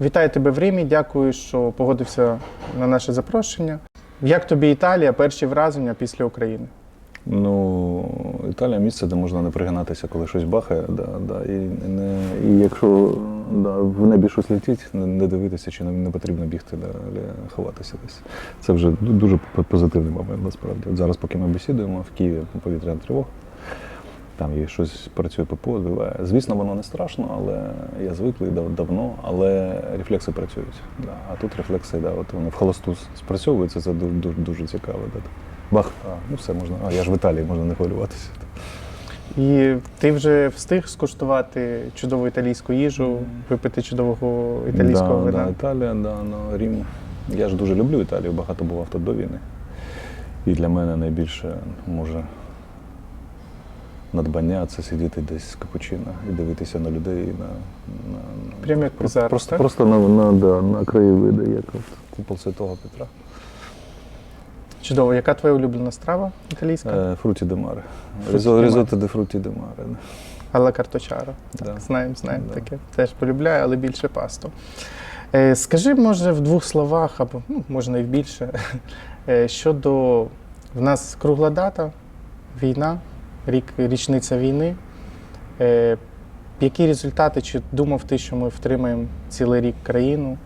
Вітаю тебе в Римі. Дякую, що погодився на наше запрошення. Як тобі Італія? Перші враження після України? Ну, Італія місце, де можна не пригинатися, коли щось бахає. Да, да, і, не, і якщо да, в небі щось летить, не, не дивитися, чи не, не потрібно бігти далі, ховатися десь. Це вже дуже позитивний момент, насправді. От зараз, поки ми бесідуємо, в Києві повітряна тривога. Там є щось працює ППО, збиває. Звісно, воно не страшно, але я звиклий дав- давно, але рефлекси працюють. Да. А тут рефлекси, да, от вони в холосту спрацьовуються, це дуже, дуже, дуже цікаво. Да. Бах, а, ну все можна. А я ж в Італії, можна не хвилюватися. І ти вже встиг скуштувати чудову італійську їжу, випити чудового італійського да, вина. Да, Італія, да, ну, Рім. Я ж дуже люблю Італію, багато бував тут до війни. І для мене найбільше може надбання це сидіти десь з капучино і дивитися на людей. і На, на, на- Прямо як просто, зараз, просто, так? просто на, на, да, на краєвиди, як от купол Святого Петра. Чудово. Яка твоя улюблена страва італійська? Е, фруті де маре. Ризо- Ризотто де фруті де маре. да. Алла карточара. Да. Так, знаємо, знаємо Да. таке. Теж полюбляю, але більше пасту. Е, скажи, може, в двох словах, або ну, можна і в більше, е, щодо в нас кругла дата, війна, рік, річниця війни. Е, які результати? Чи думав ти, що ми втримаємо цілий рік країну?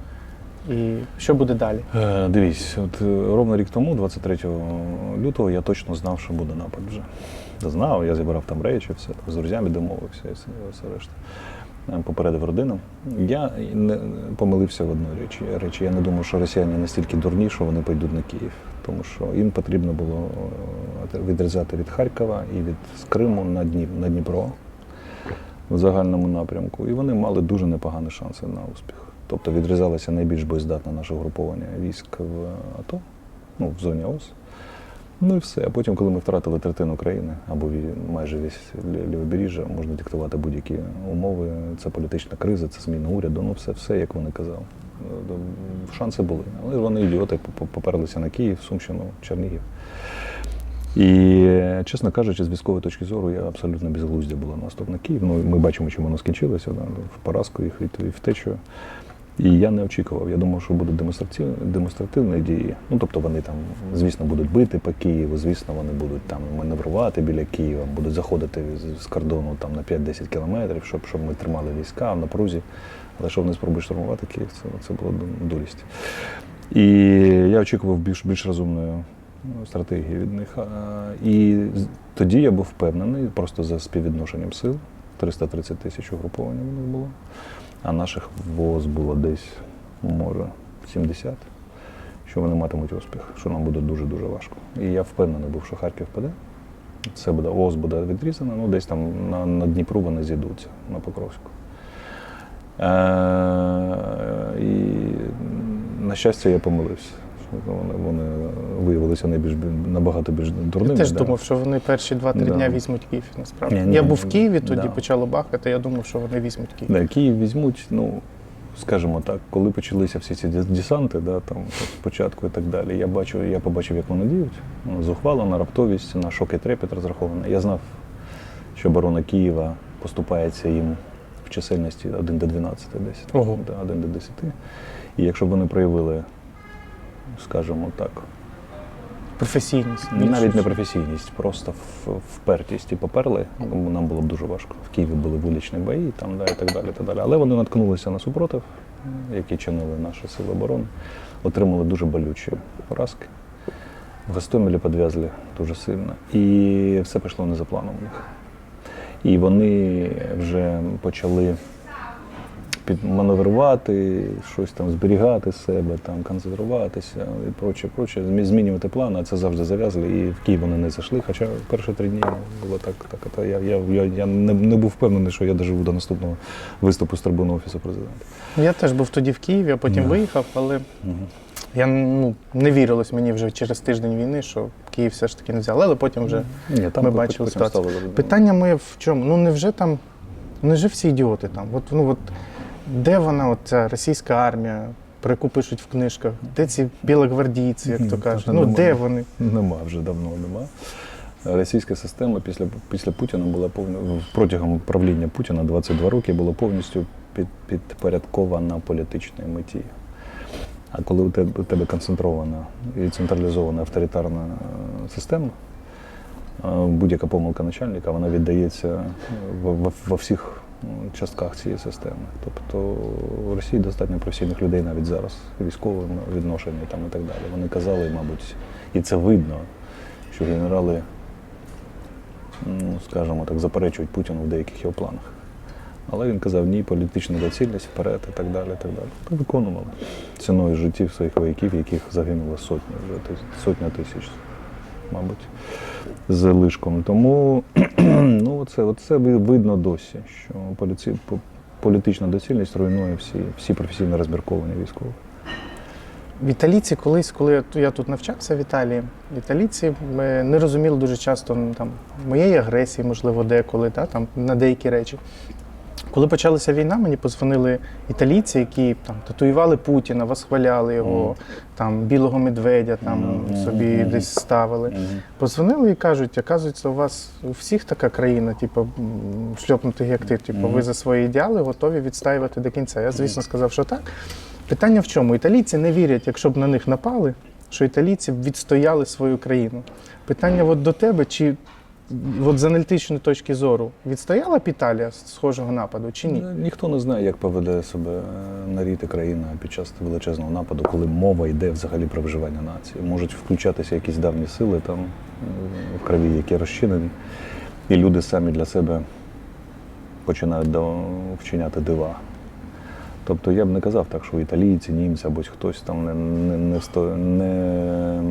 І що буде далі? Е, Дивись, от е, ровно рік тому, 23 лютого, я точно знав, що буде напад вже. Знав, я зібрав там речі, все з друзями домовився і все, все решта. Е, Попередив родину. Я не помилився в одній речі. речі. Я не думав, що росіяни настільки дурні, що вони пойдуть на Київ. Тому що їм потрібно було е, відрізати від Харкова і від Криму на, на Дніпро в загальному напрямку. І вони мали дуже непогані шанси на успіх. Тобто відрізалося найбільш боєздатне наше угруповання військ в АТО, ну, в зоні ОС. Ну і все. А потім, коли ми втратили третину країни або майже весь лі- лівобережжя, можна диктувати будь-які умови. Це політична криза, це зміна уряду, ну все, все, як вони казали. Шанси були. Але вони ідіоти поперлися на Київ, Сумщину, Чернігів. І, чесно кажучи, з військової точки зору я абсолютно безглуздя було наступ на Київ. Ну, ми бачимо, чим воно скінчилося, да, в поразку їх і втечу. І я не очікував. Я думав, що будуть демонстративні, дії. Ну, тобто вони там, звісно, будуть бити по Києву, звісно, вони будуть там маневрувати біля Києва, будуть заходити з кордону там на 5-10 кілометрів, щоб, щоб ми тримали війська в напрузі. Але що вони спробують штурмувати Київ, це, це була ду- дурість. І я очікував більш, більш розумної ну, стратегії від них. І тоді я був впевнений, просто за співвідношенням сил, 330 тисяч угруповань у них було, а наших ВОЗ було десь, може, 70, що вони матимуть успіх, що нам буде дуже-дуже важко. І я впевнений був, що Харків паде. Це буде ООС буде відрізано, ну десь там на, на Дніпру вони зійдуться на Покровську. Е, і на щастя, я помилився. Вони, вони виявилися найбільш набагато більш дурними. Я теж да. думав, що вони перші 2-3 Да. дня візьмуть Київ, насправді. Ні, ні, я був в Києві, тоді да. почало бахати, я думав, що вони візьмуть Київ. Да, Київ візьмуть, ну, скажімо так, коли почалися всі ці десанти, да, там, спочатку і так далі, я, бачу, я побачив, як вони діють. Ну, на раптовість, на шок і трепет розраховано. Я знав, що оборона Києва поступається їм чисельності 1 до 12 десь. Ого. Да, 1 до 10. І якщо б вони проявили, скажімо так, Професійність. навіть не професійність, просто впертість і поперли, нам було б дуже важко. В Києві були вуличні бої, там, да, і так далі. так далі. Але вони наткнулися на супротив, який чинили наші сили оборони, отримали дуже болючі поразки. В Гостомелі підв'язли дуже сильно. І все пішло не за планом у них. І вони вже почали підманеврувати, щось там зберігати себе, там концентруватися і проче, проче, змі- змінювати плани, а це завжди зав'язали. І в Київ вони не зайшли. Хоча перші три дні було так. так а я, я, я, я не, не був впевнений, що я доживу до наступного виступу з трибуни Офісу президента. Я теж був тоді в Києві, а потім Да. виїхав, але я ну, не вірилось мені вже через тиждень війни, що Київ все ж таки не взяли, але потім вже Ні, ми потім- бачили потім ситуацію. стало. Питання моє в чому? Ну невже там, невже всі ідіоти там? От, ну, от, де вона, от ця російська армія, про яку пишуть в книжках? Де ці білогвардійці, як то кажуть? Ну нема. де вони? Нема вже давно нема. Російська система після, після Путіна була повно протягом правління Путіна 22 роки була повністю під, підпорядкована політичній меті. А коли у тебе, у тебе концентрована і централізована авторитарна е, система, е, будь-яка помилка начальника вона віддається во, во, всіх е, частках цієї системи. Тобто в Росії достатньо професійних людей навіть зараз, військовим відношенні там і так далі. Вони казали, мабуть, і це видно, що генерали, ну, скажімо так, заперечують Путіну в деяких його планах. Але він казав ні, політична доцільність вперед і так далі. Так далі. То виконували ціною життів своїх вояків, яких загинуло сотні, вже сотня тисяч, мабуть, з лишком. Тому ну, це, оце видно досі, що поліці, політична доцільність руйнує всі, всі професійно розмірковані військові. В Італійці колись, коли я тут навчався в Італії, італійці е, не розуміли дуже часто ну, там, моєї агресії, можливо, деколи, та, там, на деякі речі. Коли почалася війна, мені позвонили італійці, які там татуювали Путіна, восхваляли його, Мгм. там білого медведя там Мгм, собі мгм. десь ставили. Позвонили і кажуть, оказується, у вас у всіх така країна, типу, м, шльопнутих як ти, типу, ви за свої ідеали готові відстаювати до кінця. Я, звісно, сказав, що так. Питання в чому? Італійці не вірять, якщо б на них напали, що італійці відстояли свою країну. Питання от до тебе, чи от з аналітичної точки зору відстояла б Італія з схожого нападу чи ні? Е, Ніхто не знає, як поведе себе е, нарід країна під час величезного нападу, коли мова йде взагалі про виживання нації. Можуть включатися якісь давні сили там е, в крові, які розчинені, і люди самі для себе починають вчиняти дива. Тобто я б не казав так, що італійці, німці або хтось там не, не, не, не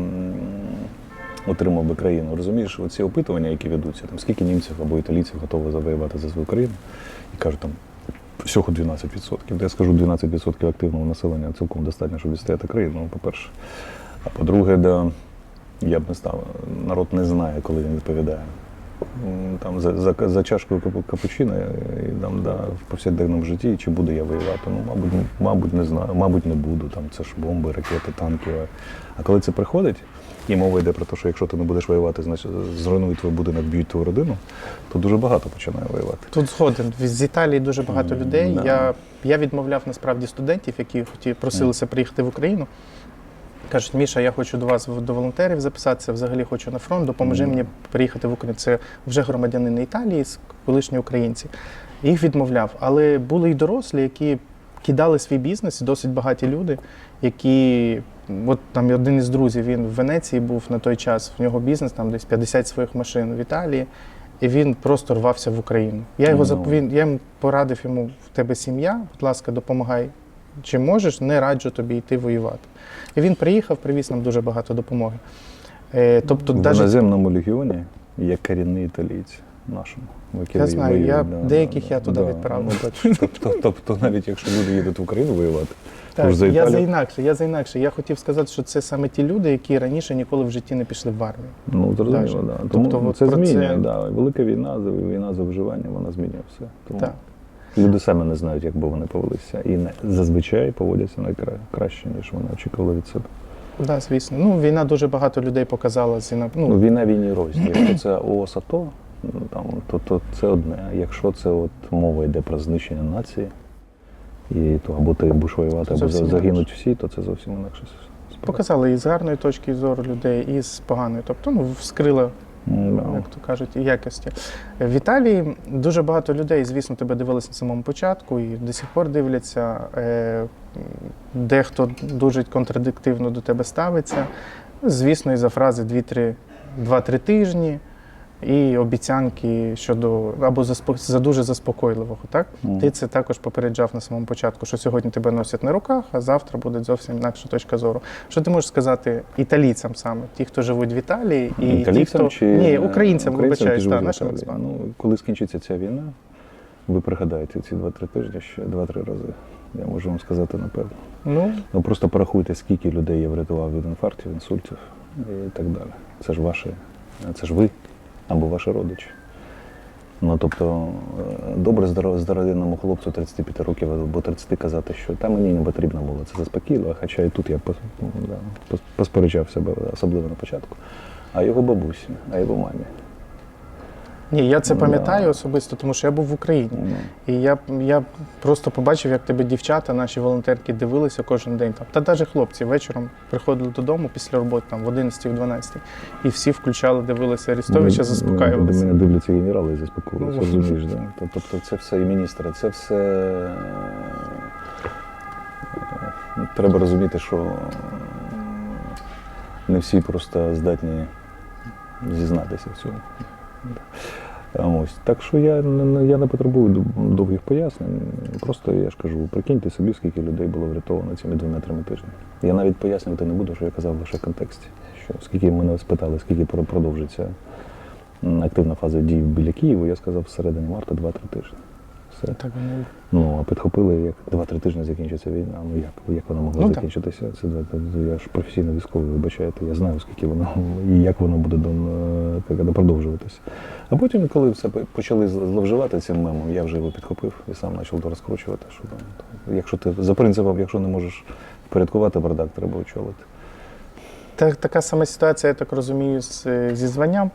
м, утримав би країну. Розумієш, оці опитування, які ведуться, там скільки німців або італійців готові завоювати за свою країну, і кажуть там всього 12%. Я скажу, 12% активного населення цілком достатньо, щоб відстояти країну, ну, по-перше. А по-друге, да, я б не став. Народ не знає, коли він відповідає. Там за, за, за чашкою капучино і там, да, в повсякденному житті, чи буду я воювати. Ну, мабуть, мабуть, не знаю, мабуть, не буду. Там це ж бомби, ракети, танки. А коли це приходить, і мова йде про те, що якщо ти не будеш воювати, значить зруйнують твій будинок, б'ють твою родину, то дуже багато починає воювати. Тут згоден. З Італії дуже багато людей. да. Я, я відмовляв насправді студентів, які хотів, просилися приїхати в Україну. Кажуть, Міша, я хочу до вас до волонтерів записатися, взагалі хочу на фронт, допоможи Мгм. мені приїхати в Україну. Це вже громадянини Італії, колишні українці. Їх відмовляв. Але були й дорослі, які кидали свій бізнес, досить багаті люди, які. От там один із друзів, він в Венеції був на той час, в нього бізнес, там десь 50 своїх машин в Італії, і він просто рвався в Україну. Я його Ну. зап- він, я йому порадив йому, в тебе сім'я, будь ласка, допомагай. Чи можеш, не раджу тобі йти воювати. І він приїхав, привіз нам дуже багато допомоги. Е, тобто, в даже, іноземному легіоні є корінні італійці нашому. Я знаю, я- да, деяких да, я туди да. відправив. Ну, тобто, тобто, навіть якщо люди їдуть в Україну воювати, так, за я за інакше, я за інакше. Я хотів сказати, що це саме ті люди, які раніше ніколи в житті не пішли в армію. Ну, зрозуміло, да. Тобто Тому от це про це- Да. Велика війна, війна за виживання, вона змінює все. Тому Так. люди самі не знають, як би вони повелися. І не, зазвичай поводяться найкраще, ніж вони очікували від себе. Да, звісно. Ну, війна дуже багато людей показала. Ну, Ну, війна війні. Якщо це ООС АТО, там, то, то це одне. Якщо це от мова йде про знищення нації, і то або ти будеш воювати, Це або загинуть інакше. всі, то це зовсім інакше. показали і з гарної точки зору людей, і з поганої. Тобто, ну, вскрила да. як то кажуть, якості. В Італії дуже багато людей, звісно, тебе дивилися на самому початку і до сих пор дивляться. Е, Дехто дуже контрадиктивно до тебе ставиться. Звісно, і за фрази 2-3 2-3 тижні. І обіцянки щодо або заспо- за дуже заспокійливого, так? Мгм. Ти це також попереджав на самому початку, що сьогодні тебе носять на руках, а завтра буде зовсім інакша точка зору. Що ти можеш сказати італійцям саме, ті, хто живуть в Італії, і ті, хто чи ні, українцям, які вибачаюсь, та, нашим? Ну, коли скінчиться ця війна, ви пригадаєте ці 2-3 тижні ще 2-3 рази. Я можу вам сказати напевно. Ну, Ну просто порахуйте, скільки людей я врятував від інфарктів, інсультів і так далі. Це ж ваші, це ж ви або ваші родичі. Ну тобто, е, добре здоро- здоровенному хлопцю 35 років або 30 казати, що та мені не потрібно було це заспокійливо, хоча і тут я да, пос- посперечав себе, особливо на початку. А його бабусі, а його мамі. Ні, я це пам'ятаю особисто, тому що я був в Україні. Ну, І я, я просто побачив, як тебе дівчата, наші волонтерки, дивилися кожен день. Там. Та навіть хлопці вечором приходили додому після роботи там, в 11-12, і всі включали, дивилися Арестовича, До заспокаювалися. мене дивляться генерали і заспокоюються, Ну, розумієш, да? Тобто це все і міністри, це все. е, Треба розуміти, що не всі просто здатні зізнатися в цьому. Ось. Так що я я не потребую довгих пояснень. Просто я ж кажу, прикиньте собі, скільки людей було врятовано цими двома-трьома тижнями. Я навіть пояснювати не буду, що я казав лише в контексті. Що скільки мене спитали, скільки продовжиться активна фаза дій біля Києва, я сказав всередині марта 2-3 тижні. Все. Так, вони- Ну, а підхопили, як 2-3 тижні закінчиться війна. Ну як, як вона могла Ну, закінчитися? Це два- це- я ж професійно військовий, вибачаєте, я знаю, скільки воно і як воно буде дон- е, як продовжуватися. А потім, коли все почали зловживати цим мемом, я вже його підхопив і сам почав то розкручувати. Що, там, якщо ти за принципом, якщо не можеш впорядкувати бардак, треба очолити. Та, така сама ситуація, я так розумію, з, зі званням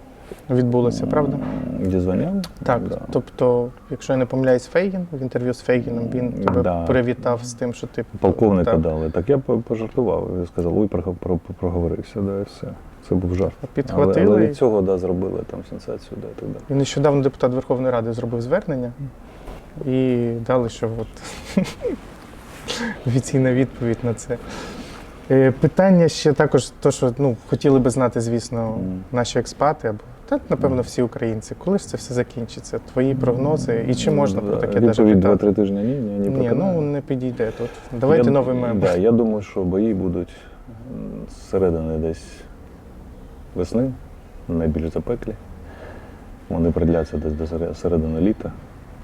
відбулася, правда? М, Так, Да. тобто, якщо я не помиляюсь, Фейгін в інтерв'ю з Фейгіном він тебе Да. привітав з тим, що ти Полковника так, дали. Так я пожартував. Я сказав, ой, про- проговорився, да, і все. Це був жарт. Але, підхватили. але і- від цього да, зробили там сенсацію, да, і так далі. І нещодавно депутат Верховної Ради зробив звернення і дали, що от офіційна відповідь на це. Е, Питання ще також, то, що ну, хотіли би знати, звісно, наші експати, або та, напевно, всі українці. Коли ж це все закінчиться? Твої прогнози? І чи можна про таке навіть Відповідь? 2-3 тижні ні, ні, ні, Ні, ну не підійде тут. Давайте я, новий мем. Да, я думаю, що бої будуть зсередини десь весни, найбільш запеклі. Вони продляться десь до сере- середини літа,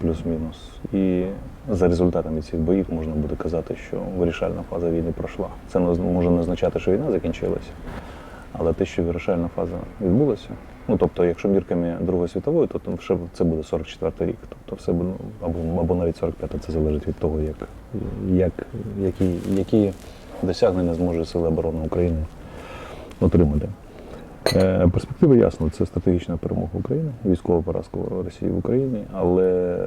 плюс-мінус. І за результатами цих боїв можна буде казати, що вирішальна фаза війни пройшла. Це може не означати, що війна закінчилася, але те, що вирішальна фаза відбулася. Ну, тобто, якщо мірками Другої світової, то там ще це буде 44-й рік. Тобто все буде, ну, або, або навіть 45-й, це залежить від того, як, як, які, які досягнення зможе Сили оборони України отримати. Е, Перспектива ясно, це стратегічна перемога України, військова поразка Росії в Україні, але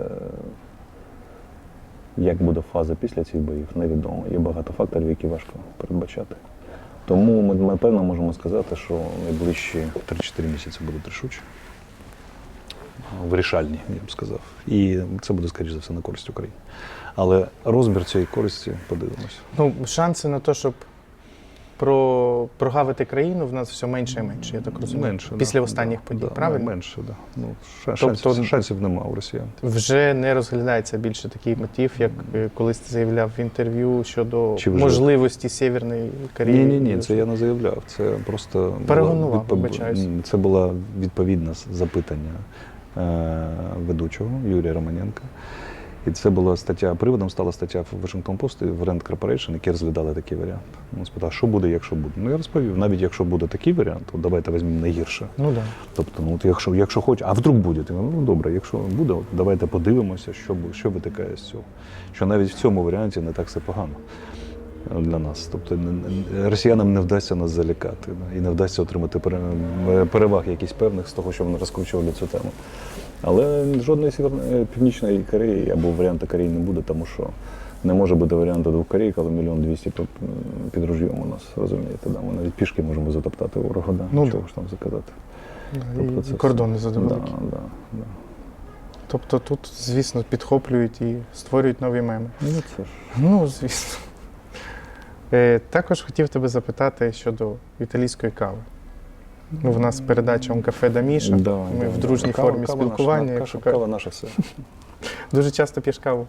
як буде фаза після цих боїв, невідомо. Є багато факторів, які важко передбачати. Тому ми, ми певно можемо сказати, що найближчі 3-4 місяці будуть рішучі. Вирішальні, я б сказав. І це буде, скоріш за все, на користь України. Але розмір цієї користі подивимось. Ну, шанси на те, щоб про, прогавити країну в нас все менше і менше, я так розумію. Менше, Після да, останніх да, подій, да, правильно? Менше, да. Ну, Тобто- шансів, шансів нема у росіян. Вже не розглядається більше такий мотив, як е, колись ти заявляв в інтерв'ю щодо можливості Сєвєрної Кореї. Ні, ні, ні, це я не заявляв. Це просто відпов- вибачаюсь. Це було відповідне запитання е, ведучого Юрія Романенка. І це була стаття, приводом стала стаття в Washington Post і в Rand Corporation, які розглядали такий варіант. Він спитав, що буде, якщо буде. Ну я розповів, навіть якщо буде такий варіант, то давайте візьмемо найгірше. Ну. Да. Тобто, ну от якщо, якщо хоч, а вдруг буде, то ну добре, якщо буде, от давайте подивимося, що, що витикає з цього. Що навіть в цьому варіанті не так все погано для нас. Тобто росіянам не вдасться нас залякати і не вдасться отримати переваг якісь певних з того, що вони розкручували цю тему. Але жодної е, північної Кореї або варіанту Кореї не буде, тому що не може бути варіанту двох Корей, коли мільйон двісті під- під ружьом у нас, розумієте, да? ми навіть пішки можемо затоптати ворога, да? Ну, чого ж там заказати. Да, Тобто і це кордони все- задоволені. Да, да, да. Тобто тут, звісно, підхоплюють і створюють нові меми. Ну, це ж. Ну, звісно. Е, також хотів тебе запитати щодо італійської кави. Ну, в нас передача «Он кафе да Міша. Да, Ми да, в дружній Кава- формі кава спілкування. Наша, якщо кава, наша все. Дуже часто п'єш каву,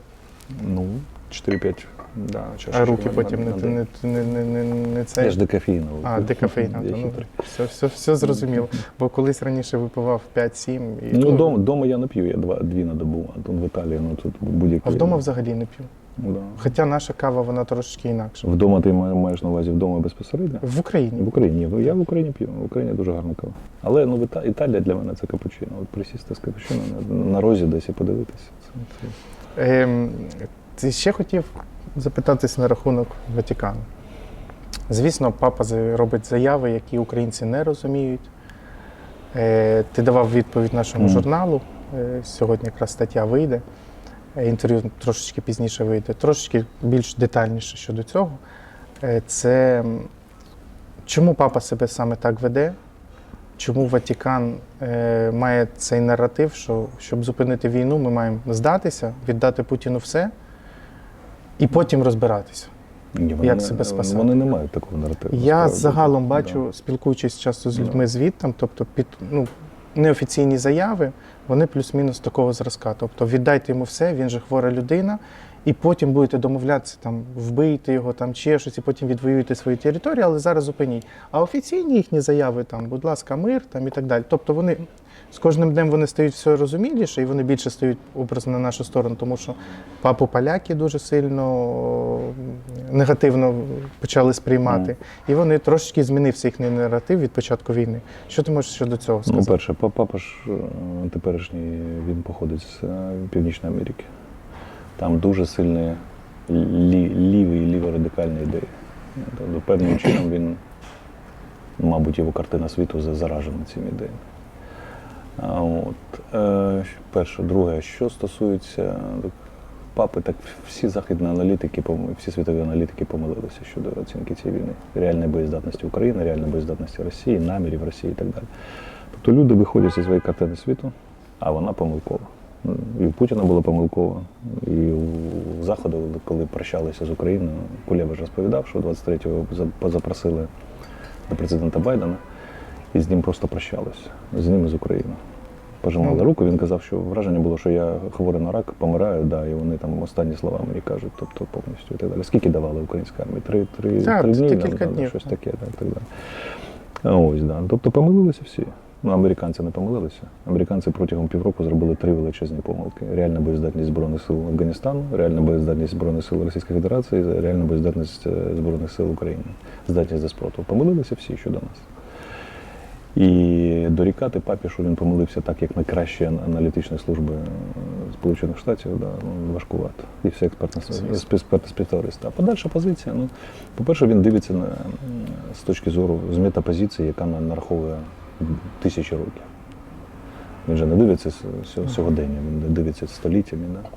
Ну, 4-5. Да, а руки потім не, не, не, не, не, не це. Я ж декафеїновий. А, декафеїна. Ну, все, все, все зрозуміло. Бо колись раніше випивав 5-7. І, Ну, вдома, вдома я не п'ю, я два, дві на добу, а тут в Італії, ну тут будь-який. А вдома взагалі не п'ю. Ну, да. Хоча наша кава, вона трошечки інакша. Вдома ти маєш на увазі вдома безпосередньо? В Україні. В Україні. Я в Україні п'ю. В Україні дуже гарна кава. Але ну, Іта- Італія для мене це капучино. От присісти з капучино на, на розі десь і подивитися. Це, це... Ем, ти ще хотів запитатись на рахунок Ватикану. Звісно, папа робить заяви, які українці не розуміють. Е, Ти давав відповідь нашому Мгм. журналу. Е, Сьогодні якраз стаття вийде. Е, Інтерв'ю трошечки пізніше вийде, трошечки більш детальніше щодо цього. Е, Це чому папа себе саме так веде? Чому Ватикан е, має цей наратив, що щоб зупинити війну, ми маємо здатися, віддати Путіну все і потім розбиратися. Ні, вони, Як не- себе спасати? Вони не мають такого наративу. Я загалом Да. бачу, спілкуючись часто з Да. людьми звідтам, тобто під ну, неофіційні заяви, вони плюс-мінус такого зразка. Тобто віддайте йому все, він же хвора людина, і потім будете домовлятися, там, вбийте його, там, чи щось, і потім відвоюєте свої території, але зараз зупиніть. А офіційні їхні заяви, там, будь ласка, мир там, і так далі. Тобто вони з кожним днем вони стають все розуміліше, і вони більше стають образно на нашу сторону, тому що папу поляки дуже сильно негативно почали сприймати. І вони трошечки змінився їхній наратив від початку війни. Що ти можеш щодо цього Ну, перше, папа ж е, теперішній він походить з е, Північної Америки. Там дуже сильні лі, ліві і ліворадикальні ідеї. Тобто, певним чином він, мабуть, його картина світу заражена цими ідеями. От, е, перше, друге, що стосується папи, так всі західні аналітики, всі світові аналітики помилилися щодо оцінки цієї війни, реальної боєздатності України, реальної боєздатності Росії, намірів Росії і так далі. Тобто люди виходять зі своєї картини світу, а вона помилкова. І у Путіна була помилкова, і у Заходу, коли прощалися з Україною, Кулєва ж розповідав, що 23-го за- запросили до президента Байдена, і з ним просто прощалися, з ним і з Україною. Пожимали Ну. руку, він казав, що враження було, що я хворий на рак, помираю, да, і вони там останні слова мені кажуть, тобто повністю і так далі. Скільки давали українська армія? Три, три, Так, три дні, да, да, щось таке, да, так далі. Ось, да. Тобто помилилися всі. Ну, американці не помилилися. Американці протягом півроку зробили три величезні помилки: реальна боєздатність Збройних сил Афганістану, реальна боєздатність Збройних сил Російської Федерації, реальна боєздатність е, Збройних сил України, здатність до спротиву. Помилилися всі щодо нас. І дорікати папі, що він помилився так, як найкращі ан- аналітичні служби е, Сполучених Штатів, да, ну, важкувато. І всі експертне Звісно. співтовариства. А подальша позиція, ну, по-перше, він дивиться на, з точки зору з метапозиції, яка на- нараховує тисячі років. Він же не дивиться сьогодення, він не дивиться століттями. Да?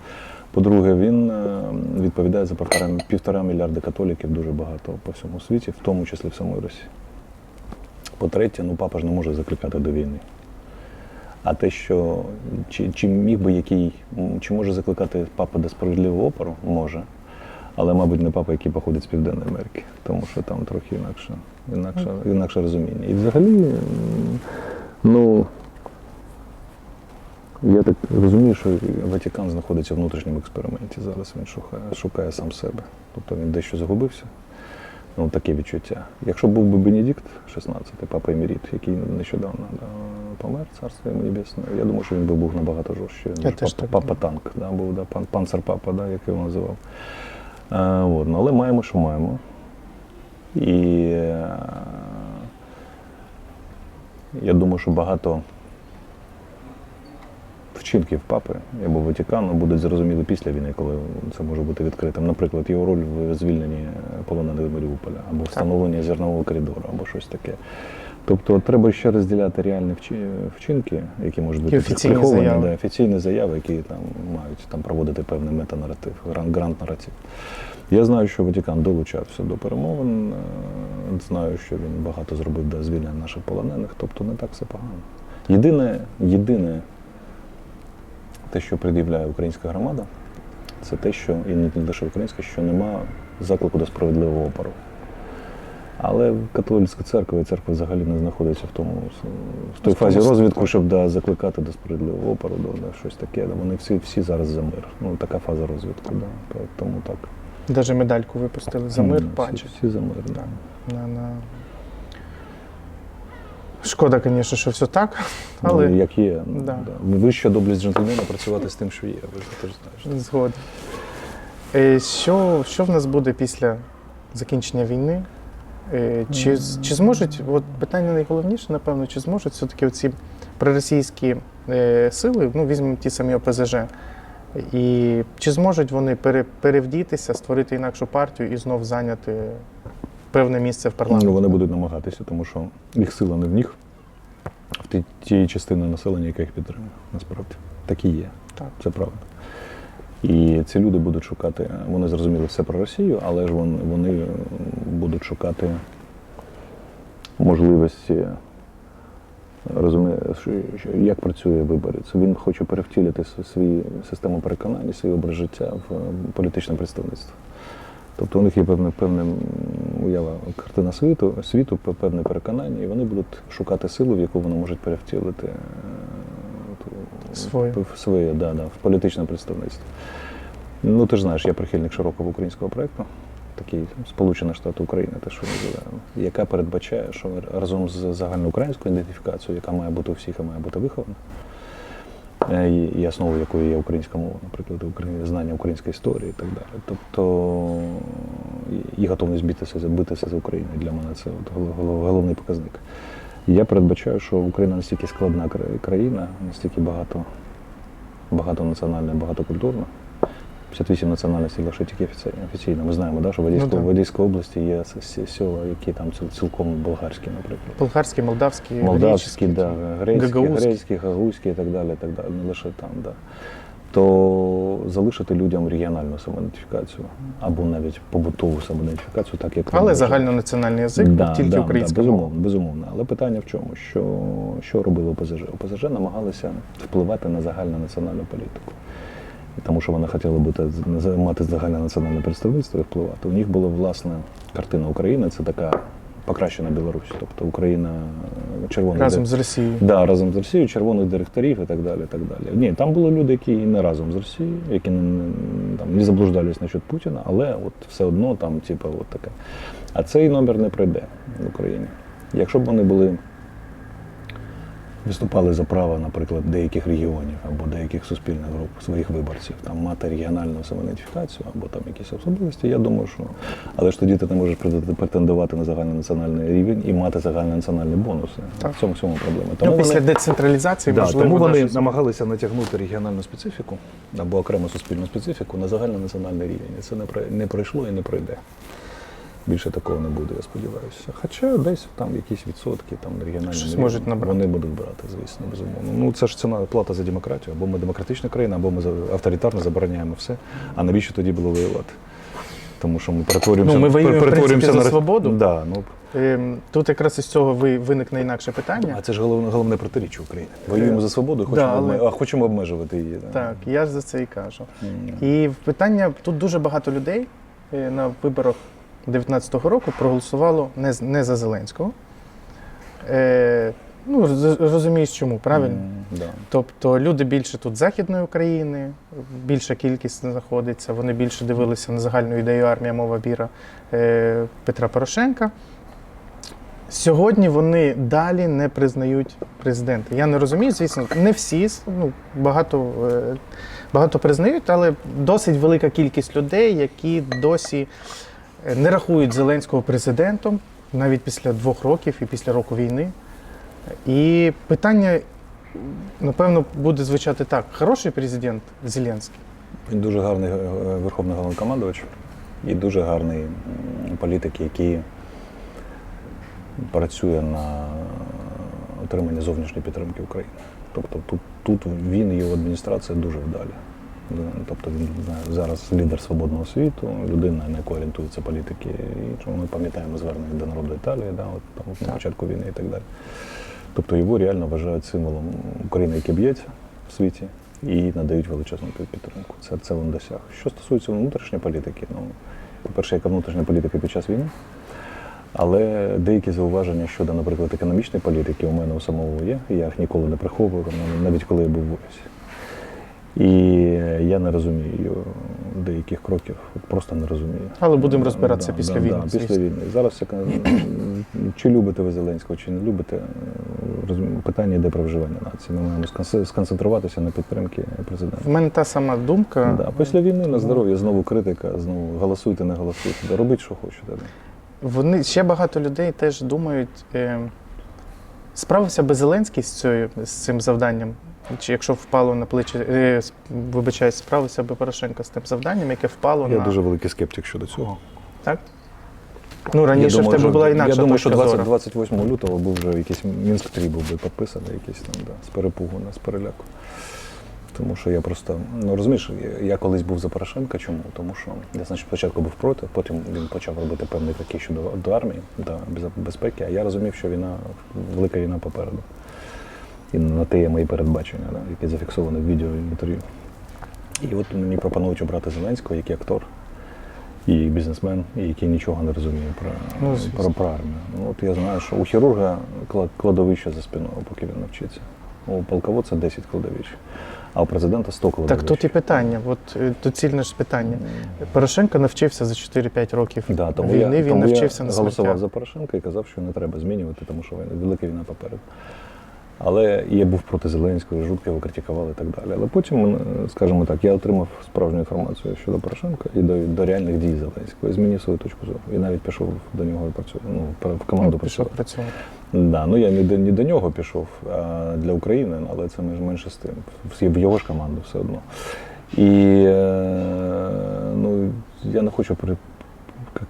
По-друге, він е, відповідає за півтора, півтора мільярда католіків дуже багато по всьому світі, в тому числі в самій Росії. По-третє, ну папа ж не може закликати до війни. А те, що чи, чи міг би який, чи може закликати папа до справедливого опору? Може. Але, мабуть, не папа, який походить з Південної Америки, тому що там трохи інакше, інакше, інакше розуміння. І взагалі, ну, я так розумію, що Ватикан знаходиться в внутрішньому експерименті. Зараз він шукає, шукає сам себе. Тобто він дещо загубився. Ну, таке відчуття. Якщо був би Бенедикт 16, папа Еміріт, який нещодавно да, помер, царство йому небесне, я думаю, що він би був набагато жорсткий. Я папа, папа танк, да, був, да, пан, панцер папа, да, як його називав. А, от, ну, але маємо, що маємо. І е, я думаю, що багато вчинків папи або Ватикану будуть зрозуміли після війни, коли це може бути відкритим. Наприклад, його роль в звільненні полонених Маріуполя, або встановленні зернового коридору, або щось таке. Тобто треба ще розділяти реальні вчинки, які можуть бути офіційні приховані, заяви. Да, офіційні заяви, які там мають там проводити певний метанаратив, грант, грант-наратив. Я знаю, що Ватикан долучався до перемовин. е, Знаю, що він багато зробив для звільнення наших полонених, тобто не так все погано. Єдине, єдине, те, що пред'являє українська громада, це те, що і не лише українська, що нема заклику до справедливого опору. Але католицька церква і церква взагалі не знаходиться в тому в той фазі так. щоб да, закликати до справедливого опору, да, щось таке. Да. Вони всі, всі зараз за мир. Ну, така фаза розвитку, да. тому так. Навіть медальку випустили за мир, М, паче. Всі, всі за мир, да. На, на... Шкода, звісно, що все так, але Ну, як є. ну, Да. Да. Вища доблесть джентльмена працювати з тим, що є. Ви ж теж знаєш. згоден. Е, Що, що в нас буде після закінчення війни? Е, Чи, чи зможуть, от питання найголовніше, напевно, чи зможуть все-таки оці проросійські е, сили, ну, візьмемо ті самі ОПЗЖ, і чи зможуть вони пере, перевдітися, створити інакшу партію і знов зайняти певне місце в парламенті? Ну, вони будуть намагатися, тому що їх сила не в них, ті- тією частиною населення, яка їх підтримує. Насправді. Так і є. Так. Це правда. І ці люди будуть шукати, вони зрозуміли все про Росію, але ж вони, вони будуть шукати можливості розуміє, як працює виборець. Він хоче перевтілити с- свої систему переконань, свій образ життя в е, політичне представництво. Тобто у них є певне м, уява, картина світу, світу, певне переконання, і вони будуть шукати силу, в яку вони можуть перевтілити е, Своє. своє, да, да, в політичне представництво. Ну, ти ж знаєш, я прихильник широкого українського проєкту, такий Сполучені Штати України, те, що ми називаємо, яка передбачає, що разом з загальноукраїнською ідентифікацією, яка має бути у всіх і має бути вихована, е, і, основою якої є українська мова, наприклад, знання української історії і так далі. Тобто і- готовність битися, битися за Україну для мене це головний показник. Я передбачаю, що Україна настільки складна країна, настільки багато, багатонаціональна, багатокультурна. 58 національностей лише тільки офіційно. Ми знаємо, да, що в Одеській, так. в Одеській області є села, які там ціл- цілком болгарські, наприклад. Молдавський, Молдавські, греческий. да, грецькі, грецькі, гагузькі і так далі, так далі, не лише там, да. То залишити людям регіональну самоідентифікацію або навіть побутову самоідентифікацію, так як Але загальнонаціональний язик, Да, тільки да, українська да, безумовно, безумовно. Але питання в чому? Що, що робили ОПЗЖ? ОПЗЖ намагалися впливати на загальнонаціональну політику. Тому що вони хотіли бути, мати загальнонаціональне представництво і впливати. У них була власна картина України, це така покращена Білорусь. Тобто Україна е, червоний Разом з Росією. Да, разом з Росією, червоних директорів і так далі. І так далі. Ні, там були люди, які і не разом з Росією, які не, не- там, не заблуждались насчет Путіна, але от все одно там, типу, от таке. А цей номер не пройде в Україні. Якщо б вони були виступали за право, наприклад, деяких регіонів або деяких суспільних груп своїх виборців, там мати регіональну самоідентифікацію або там якісь особливості, я думаю, що але ж тоді ти не можеш претен- претендувати на загальнонаціональний рівень і мати загальнонаціональні бонуси. Так. В цьому всьому проблема. Ну, після вони- децентралізації, Да, можливо, тому вони навіть- намагалися натягнути регіональну специфіку або окрему суспільну специфіку на загальнонаціональний рівень. І це не пройшло і не пройде. Більше такого не буде, я сподіваюся. Хоча десь там якісь відсотки там Щось рівні можуть набрати. Вони будуть брати, звісно, безумовно. Ну це ж ціна плата за демократію. Або ми демократична країна, або ми авторитарно забороняємо все. А навіщо тоді було воювати? Тому що ми перетворюємося, Ну, ми воюємо, в перетворюємося за на свободу. Да, ну, Ем, Тут якраз із цього ви- виникне інакше питання. а це ж головне, головне протиріччя України. Воюємо за свободу, хочемо, Да, але- а хочемо обмежувати її. да. Так, я ж за це і кажу. М. І питання тут дуже багато людей е, на виборах 19-го року проголосувало не, не за Зеленського. Е, ну, розумієш чому, правильно? М, Да. Тобто люди більше тут Західної України, більша кількість знаходиться, вони більше дивилися на загальну ідею армія, мова віра е, Петра Порошенка. Сьогодні вони далі не признають президента. Я не розумію, звісно, не всі, ну, багато, е, багато признають, але досить велика кількість людей, які досі не рахують Зеленського президентом навіть після двох років і після року війни. І питання, напевно, буде звучати так: хороший президент Зеленський. Він дуже гарний е, верховний головнокомандувач і дуже гарний політик, який працює на отримання зовнішньої підтримки України. Тобто тут, тут він і його адміністрація дуже вдалі. Тобто він зараз лідер свободного світу, людина, на яку орієнтуються політики. І ми пам'ятаємо звернення до народу Італії, да, от, там, от на початку війни і так далі. Тобто його реально вважають символом України, який б'ється в світі, і надають величезну підтримку. Це, це він досяг. Що стосується внутрішньої політики, ну, по-перше, яка внутрішня політика під час війни, але деякі зауваження щодо, наприклад, економічної політики у мене у самого є. Я їх ніколи не приховував, навіть коли я був в офісі. І я не розумію деяких кроків, просто не розумію. Але будемо розбиратися Да, після да, війни, Да, після війни. Зараз чи любите ви Зеленського, чи не любите, питання йде про вживання нації. Ми маємо сконце- сконцентруватися на підтримці президента. В мене та сама думка. Да, після війни на здоров'я знову критика, знову голосуйте, не голосуйте. Робіть, що хочете. Вони ще багато людей теж думають, е, справився би Зеленський з, цією, з цим завданням, чи якщо впало на плечі, е, вибачаюсь, справився би Порошенко з тим завданням, яке впало Я на дуже великий скептик щодо цього. так? Ну, раніше Я в тебе була інакша Я думаю, що точка 20, зору. 28 лютого був вже якийсь Мінськ 3 був би підписаний, якийсь там, да, з перепугу, з переляку. Тому що я просто, ну розумієш, я- колись був за Порошенка. Чому? Тому що я значить, спочатку був проти, потім він почав робити певні кроки щодо до армії та безпеки, а я розумів, що війна, велика війна попереду. І на те є мої передбачення, да, які зафіксовані в відео і інтерв'ю. І от мені пропонують обрати Зеленського, який актор і бізнесмен, і який нічого не розуміє про, Ну, про, про армію. Ну, от я знаю, що у хірурга кладовище за спиною, поки він навчиться. У полководця 10 кладовищ, а у президента 100 коли Так тут і питання, от е, доцільне ж питання. Порошенко навчився за 4-5 років Да, тому війни, я, він тому навчився я на голосував за Порошенка і казав, що не треба змінювати, тому що війна- велика війна попереду. Але я був проти Зеленського, жутко його критикували і так далі. Але потім, е, скажімо так, я отримав справжню інформацію щодо Порошенка і до, до реальних дій Зеленського. І змінив свою точку зору. І навіть пішов до нього і працював. Ну, в команду Ну, працював. працювати. Да, ну я не до, не до нього пішов, а для України, але це менш- менше з тим. Всі в його ж команду все одно. І е, ну, я не хочу при,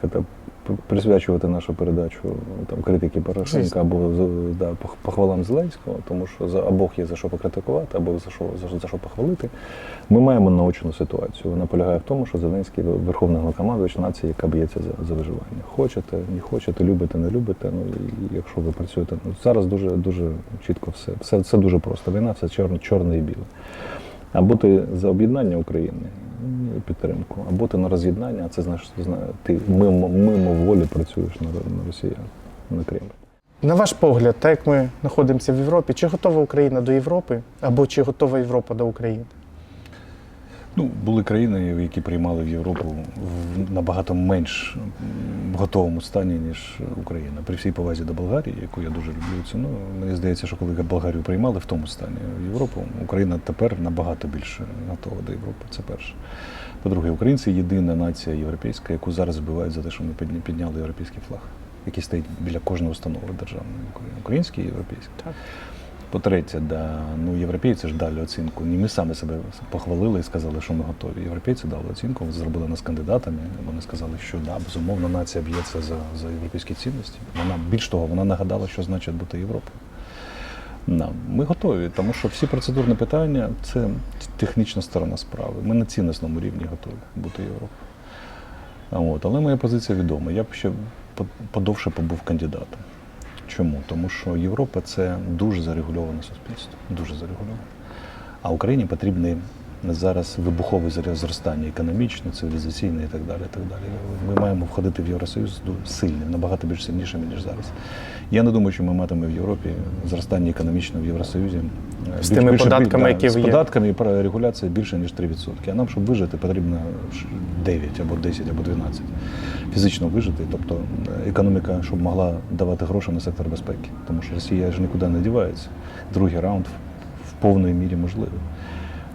як це, присвячувати нашу передачу там, критики Порошенка або да, похвалам Зеленського, тому що за обох є за що покритикувати, або за що, за, за що похвалити. Ми маємо наочну ситуацію. Вона полягає в тому, що Зеленський верховний головнокомандувач нації, яка б'ється за, за виживання. Хочете, не хочете, любите, не любите. Ну і якщо ви працюєте, ну зараз дуже дуже чітко все. Все, все дуже просто. Війна все чорне, чорне і біле. Або ти за об'єднання України підтримку, або ти на роз'єднання, а це знаєш, ти мимо, мимо волі працюєш на, на росіян, на Кремль. На ваш погляд, так як ми знаходимося в Європі, чи готова Україна до Європи, або чи готова Європа до України? Ну, були країни, які приймали в Європу в набагато менш готовому стані, ніж Україна. При всій повазі до Болгарії, яку я дуже люблю, це ну мені здається, що коли Болгарію приймали в тому стані в Європу, Україна тепер набагато більше готова до Європи. Це перше. По-друге, українці єдина нація європейська, яку зараз вбивають за те, що ми підняли європейський флаг, який стоїть біля кожної установи державної український і європейський. По-третє, да, ну, європейці ж дали оцінку. Не ми самі себе похвалили і сказали, що ми готові. Європейці дали оцінку, зробили нас кандидатами. Вони сказали, що да, безумовно, нація б'ється за, за європейські цінності. Вона більш того, вона нагадала, що значить бути Європою. Да, ми готові, тому що всі процедурні питання це технічна сторона справи. Ми на ціннісному рівні готові бути Європою. От, але моя позиція відома. Я б ще подовше побув кандидатом. Чому? Тому що Європа це дуже зарегульоване суспільство, дуже зарегульоване. А Україні потрібне зараз вибухове зростання економічне, цивілізаційне і так далі. І так далі. Ми маємо входити в Євросоюз сильним, набагато більш сильнішими, ніж зараз. Я не думаю, що ми матимемо в Європі зростання економічне в Євросоюзі. е, З тими податками, які з є. податками і регуляція більше, ніж 3%. А нам, щоб вижити, потрібно 9 або 10 або 12 фізично вижити, тобто е, економіка, щоб могла давати гроші на сектор безпеки. Тому що Росія ж нікуди не дівається. Другий раунд в- в повної мірі можливий.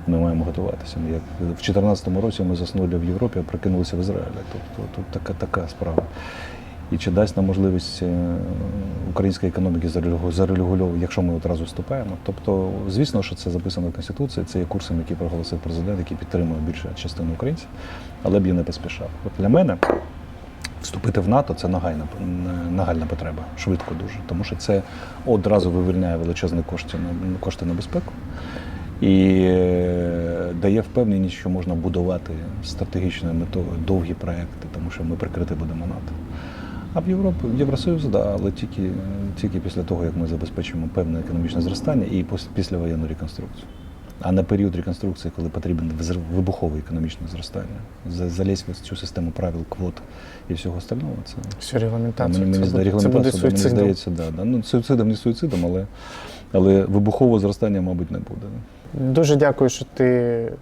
Ми маємо готуватися. Як в 2014 році ми заснули в Європі, а прокинулися в Ізраїлі. Тобто тут така, така справа. І чи дасть нам можливість е, української економіки зарегу- зарегульовувати, якщо ми одразу вступаємо. Тобто, звісно, що це записано в Конституції, це є курсом, який проголосив президент, який підтримує більше частину українців, але б я не поспішав. От для мене вступити в НАТО це нагальна, нагальна потреба, швидко дуже. Тому що це одразу вивільняє величезні кошти на кошти на безпеку і е, дає впевненість, що можна будувати стратегічною метою довгі проекти, тому що ми прикрити будемо НАТО. А в Європі, в Євросоюз, да, але тільки, тільки після того, як ми забезпечимо певне економічне зростання і пос- післявоєнну реконструкцію. А на період реконструкції, коли потрібен вибухове економічне зростання, за- залізть в цю систему правил, квот і всього остального, це Всю регламентацію. мені, це, буде, це буде регламентація, мені здається, да, да. Ну, суїцидом не суїцидом, але, але вибухового зростання, мабуть, не буде. Дуже дякую, що ти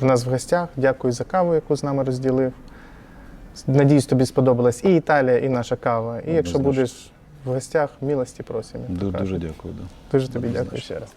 в нас в гостях. Дякую за каву, яку з нами розділив. Надіюсь, тобі сподобалась і Італія, і наша кава. І якщо будеш в гостях, милості просимо. Дуже дякую. Да. Дуже тобі дякую ще раз.